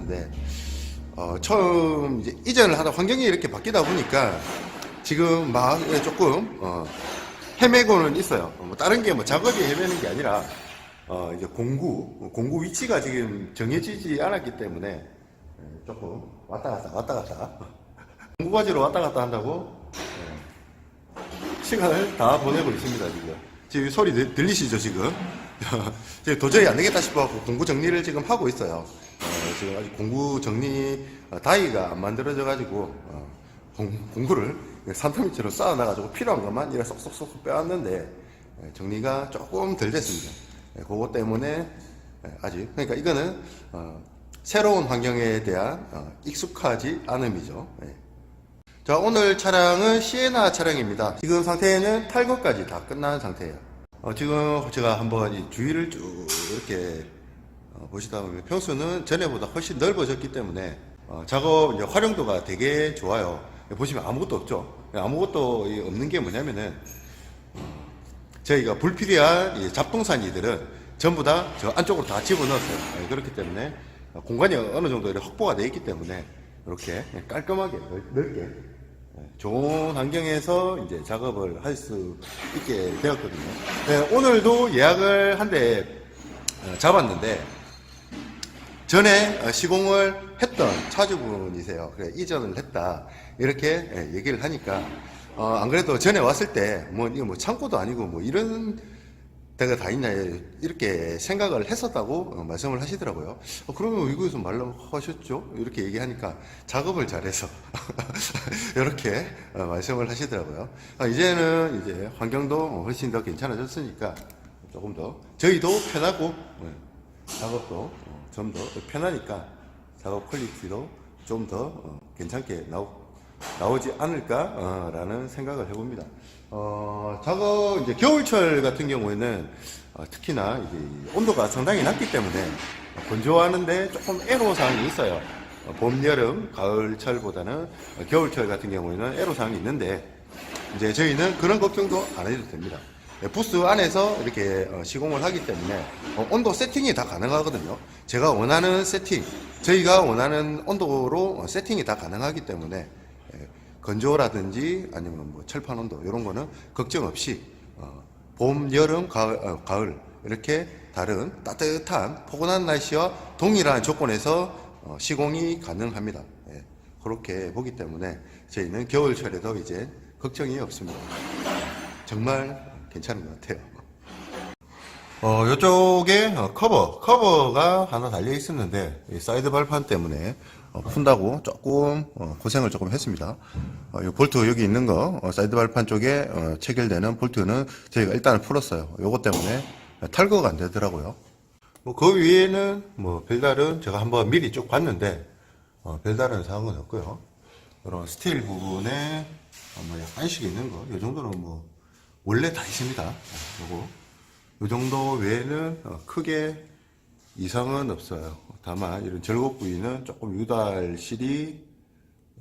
하는데 어, 처음 이제 이전을 하다 환경이 이렇게 바뀌다 보니까 지금 막 조금 어, 헤매고는 있어요. 뭐 다른 게 뭐 작업이 헤매는 게 아니라 어, 이제 공구 공구 위치가 지금 정해지지 않았기 때문에 예, 조금 왔다 갔다 왔다 갔다 공구 가지로 왔다 갔다 한다고 예, 시간을 다 보내고 있습니다 지금. 지금 소리 들- 들리시죠 지금? 지금 도저히 안 되겠다 싶어갖고 공구 정리를 지금 하고 있어요. 어, 지금 아직 공구 정리 어, 다이가 안 만들어져 가지고 어, 공, 공구를 산더미처럼 쌓아놔 가지고 필요한 것만 이렇게 쏙쏙쏙 빼왔는데 예, 정리가 조금 덜 됐습니다. 예, 그것 때문에 예, 아직 그러니까 이거는 어, 새로운 환경에 대한 어, 익숙하지 않음이죠. 예. 자, 오늘 차량은 시에나 차량입니다. 지금 상태는 탈거까지 다 끝난 상태예요. 어, 지금 제가 한번 이 주위를 쭉 이렇게 어, 보시다 보면 평수는 전에보다 훨씬 넓어졌기 때문에 어, 작업 이제 활용도가 되게 좋아요. 보시면 아무것도 없죠. 아무것도 이 없는 게 뭐냐면은 저희가 불필요한 이 잡동사니들은 전부 다 저 안쪽으로 다 집어넣었어요. 예, 그렇기 때문에 공간이 어느 정도 확보가 되어 있기 때문에 이렇게 깔끔하게 넓- 넓게 예, 좋은 환경에서 이제 작업을 할 수 있게 되었거든요. 네, 오늘도 예약을 한 대 잡았는데 전에 어, 시공을 했던 차주분이세요. 그래 이전을 했다 이렇게 예, 얘기를 하니까 어, 안 그래도 전에 왔을 때 뭐 이거 뭐 창고도 아니고 뭐 이런 데가 다 있냐 이렇게 생각을 했었다고 어, 말씀을 하시더라고요. 어, 그러면 이거에서 말로 하셨죠? 이렇게 얘기하니까 작업을 잘해서 이렇게 어, 말씀을 하시더라고요. 아, 이제는 이제 환경도 훨씬 더 괜찮아졌으니까 조금 더 저희도 편하고 예, 작업도 좀 더 편하니까 작업 퀄리티도 좀 더 괜찮게 나오, 나오지 않을까라는 생각을 해봅니다. 어, 작업 이제 겨울철 같은 경우에는 어, 특히나 이제 온도가 상당히 낮기 때문에 건조하는데 조금 애로사항이 있어요. 어, 봄, 여름, 가을철보다는 어, 겨울철 같은 경우에는 애로사항이 있는데 이제 저희는 그런 걱정도 안 해도 됩니다. 네, 부스 안에서 이렇게 어, 시공을 하기 때문에 어, 온도 세팅이 다 가능하거든요. 제가 원하는 세팅, 저희가 원하는 온도로 어, 세팅이 다 가능하기 때문에 예, 건조라든지 아니면 뭐 철판 온도 이런 거는 걱정 없이 어, 봄, 여름, 가을, 어, 가을 이렇게 다른 따뜻한 포근한 날씨와 동일한 조건에서 어, 시공이 가능합니다. 예, 그렇게 보기 때문에 저희는 겨울철에도 이제 걱정이 없습니다. 정말 괜찮은 것 같아요. 어, 이쪽에 어, 커버, 커버가 하나 달려 있었는데, 이 사이드 발판 때문에 어, 푼다고 조금 어, 고생을 조금 했습니다. 어, 이 볼트 여기 있는 거, 어, 사이드 발판 쪽에 어, 체결되는 볼트는 저희가 일단은 풀었어요. 요것 때문에 탈거가 안 되더라고요. 뭐, 그 위에는 뭐, 별다른 제가 한번 미리 쭉 봤는데, 어, 별다른 사항은 없고요. 이런 스틸 부분에 어, 뭐 약간씩 있는 거, 이 정도는 뭐, 원래 다 있습니다. 어, 요거. 요 정도 외에는 어, 크게 이상은 없어요. 다만 이런 절곡 부위는 조금 유달실이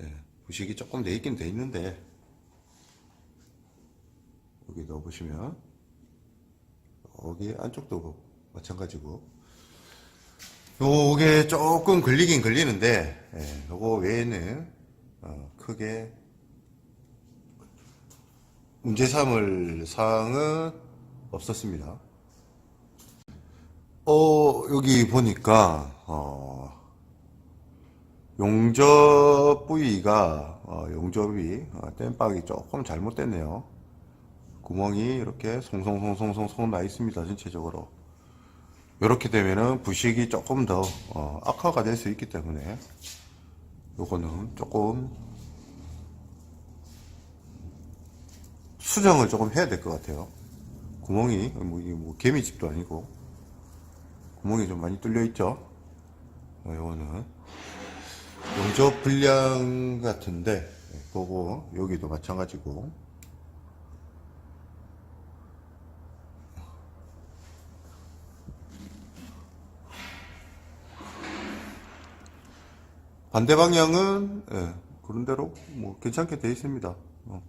예, 부식이 조금 돼 있긴 돼 있는데 여기 넣어보시면 여기 안쪽도 마찬가지고 요게 조금 걸리긴 걸리는데 예, 요거 외에는 어, 크게 문제 삼을 사항은 없었습니다. 어, 여기 보니까, 어, 용접 부위가, 어, 용접이, 어, 땜박이 조금 잘못됐네요. 구멍이 이렇게 송송송송송송 나 있습니다, 전체적으로. 이렇게 되면은 부식이 조금 더, 어, 악화가 될 수 있기 때문에, 요거는 조금, 수정을 조금 해야 될 것 같아요. 구멍이, 뭐, 뭐, 개미집도 아니고, 구멍이 좀 많이 뚫려 있죠. 어, 요거는 용접 불량 같은데 네, 그거 여기도 마찬가지고 반대 방향은 예, 그런 대로 뭐 괜찮게 되어 있습니다. 어.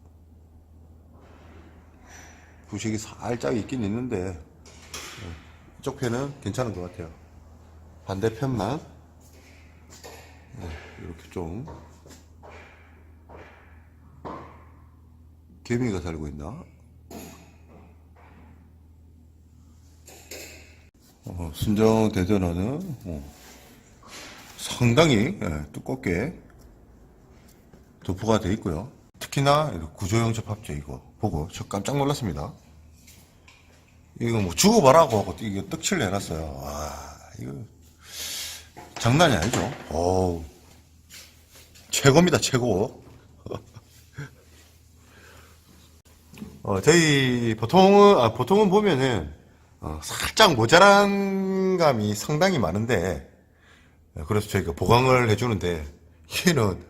부식이 살짝 있긴 있는데 이쪽 편은 괜찮은 것 같아요. 반대편만 네, 이렇게 좀 개미가 살고 있나? 어, 순정 대전화는 어, 상당히 예, 두껍게 도포가 돼 있고요. 특히나 이거 구조형 접 합제 이거 보고 저 깜짝 놀랐습니다. 이거 뭐 주고받라고 하고 이거 떡칠을 해놨어요. 와 이거 장난이 아니죠. 어우 최고입니다 최고. 어, 저희 보통은 아, 보통은 보면은 어, 살짝 모자란 감이 상당히 많은데 어, 그래서 저희가 보강을 해주는데 얘는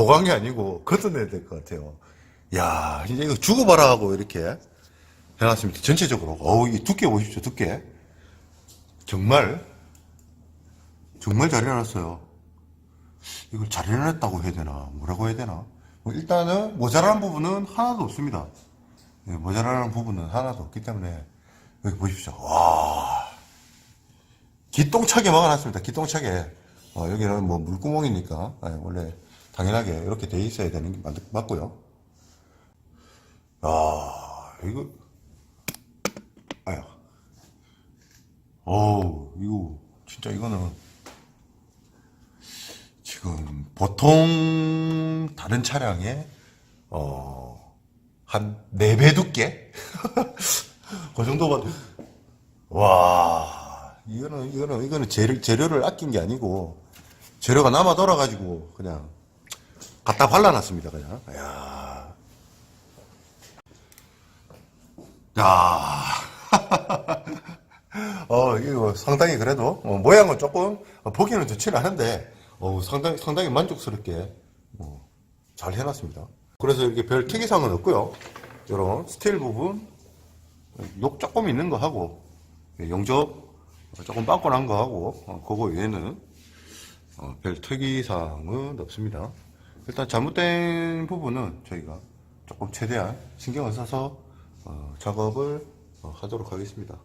보강이 아니고 걷어내야 될 것 같아요. 야 이제 이거 주고받아 하고 이렇게 해놨습니다. 전체적으로 어우 이 두께 보십시오 두께 정말 정말 잘 해놨어요. 이걸 잘 해놨다고 해야 되나 뭐라고 해야 되나 뭐 일단은 모자란 부분은 하나도 없습니다. 예, 모자라는 부분은 하나도 없기 때문에 여기 보십시오. 와 기똥차게 막아놨습니다. 기똥차게 어, 여기는 뭐 물구멍이니까 예, 원래 당연하게 이렇게 돼 있어야 되는 게 맞, 맞고요. 아 이거. 아야 어우 이거 진짜 이거는 지금 보통 다른 차량의 어한 4배 두께? 그 정도만 와 이거는 이거는 이거는 재료, 재료를 아낀 게 아니고 재료가 남아 돌아 가지고 그냥 갖다 발라놨습니다 그냥 야 야. 어, 이거 상당히 그래도, 어, 모양은 조금, 어, 보기는 좋지는 않은데, 어, 상당히, 상당히 만족스럽게, 어, 잘 해놨습니다. 그래서 이렇게 별 특이사항은 없고요 이런 스틸 부분, 욕 조금 있는 거 하고, 예, 용접 조금 빠꾸난 거 하고, 어, 그거 외에는, 어, 별 특이사항은 없습니다. 일단 잘못된 부분은 저희가 조금 최대한 신경을 써서 어, 작업을 어, 하도록 하겠습니다.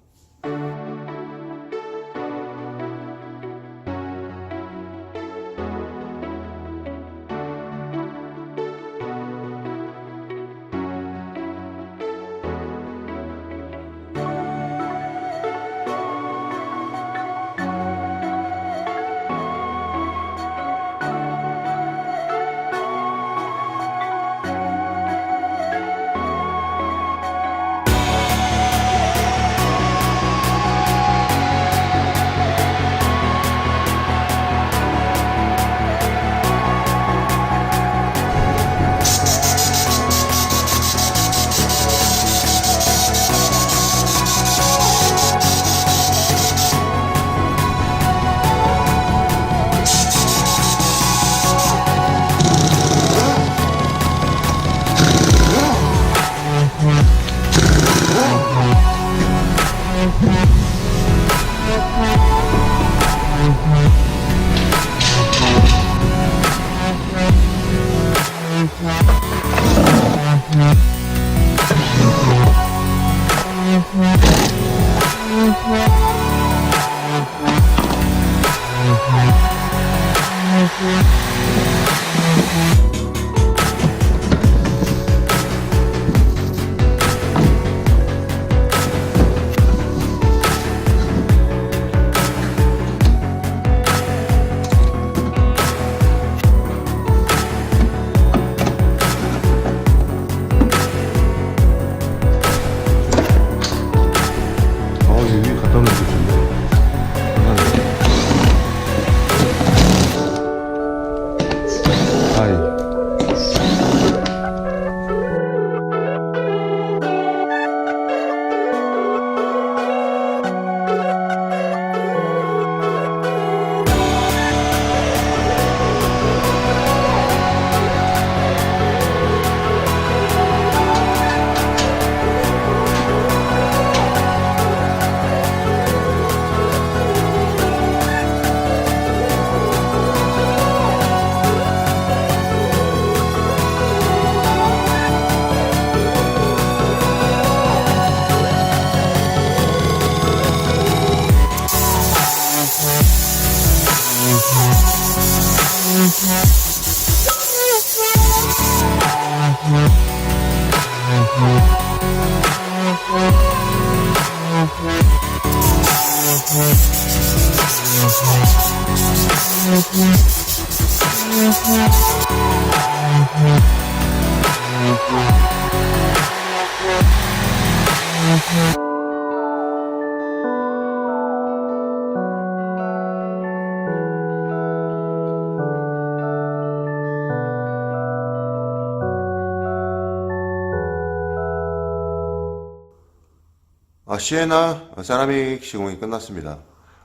아, 시에나 세라믹 시공이 끝났습니다.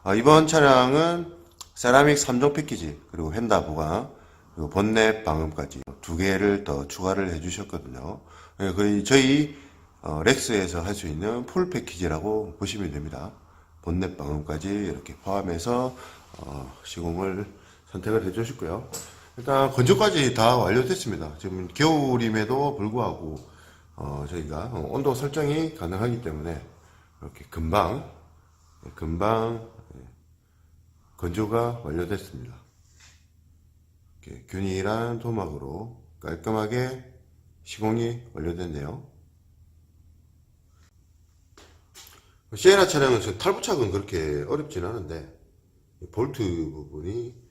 아, 이번 차량은 세라믹 3종 패키지, 그리고 휀다 보강, 그리고 본넷 방음까지 두 개를 더 추가를 해주셨거든요. 예, 거의 저희 어, 렉스에서 할 수 있는 풀 패키지라고 보시면 됩니다. 본넷 방음까지 이렇게 포함해서 어, 시공을 선택을 해주셨고요. 일단 건조까지 다 완료됐습니다. 지금 겨울임에도 불구하고 어, 저희가 어, 온도 설정이 가능하기 때문에 이렇게 금방 금방 예, 건조가 완료됐습니다. 이렇게 균일한 토막으로 깔끔하게 시공이 완료됐네요. 시에나 차량은 지금 탈부착은 그렇게 어렵진 않은데 이 볼트 부분이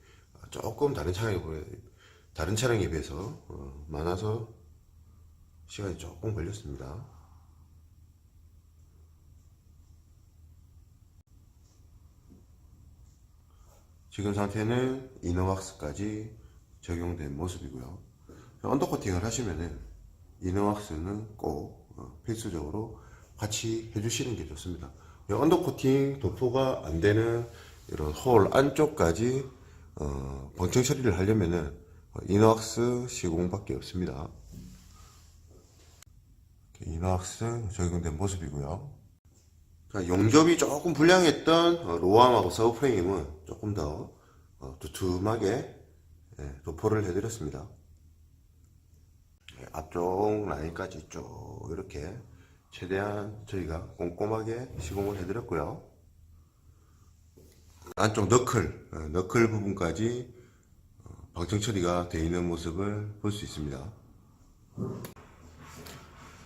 조금 다른 차량에 다른 차량에 비해서 어, 많아서 시간이 조금 걸렸습니다. 지금 상태는 이너왁스까지 적용된 모습이고요. 언더코팅을 하시면은 이너왁스는 꼭 어, 필수적으로 같이 해주시는 게 좋습니다. 이 언더코팅 도포가 안 되는 이런 홀 안쪽까지 어, 번청 처리를 하려면은 이너왁스 시공밖에 없습니다. 이너왁스 적용된 모습이고요. 자, 용접이 조금 불량했던 어, 로암하고 서브프레임은 조금 더 어, 두툼하게 예, 도포를 해드렸습니다. 예, 앞쪽 라인까지 쭉 이렇게 최대한 저희가 꼼꼼하게 시공을 해드렸고요. 안쪽 너클, 어, 너클 부분까지 어, 방청 처리가 되어 있는 모습을 볼 수 있습니다.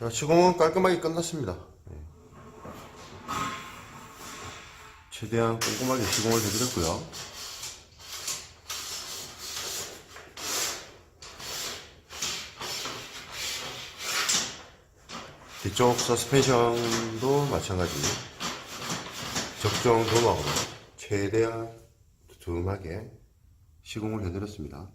자, 시공은 깔끔하게 끝났습니다. 예. 최대한 꼼꼼하게 시공을 해드렸고요. 뒤쪽 서스펜션도 마찬가지 적정 도막으로 최대한 두툼하게 시공을 해드렸습니다.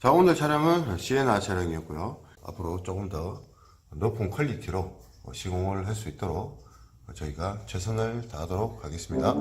자 오늘 차량은 시에나 차량이었고요. 앞으로 조금 더 높은 퀄리티로 시공을 할 수 있도록 저희가 최선을 다하도록 하겠습니다.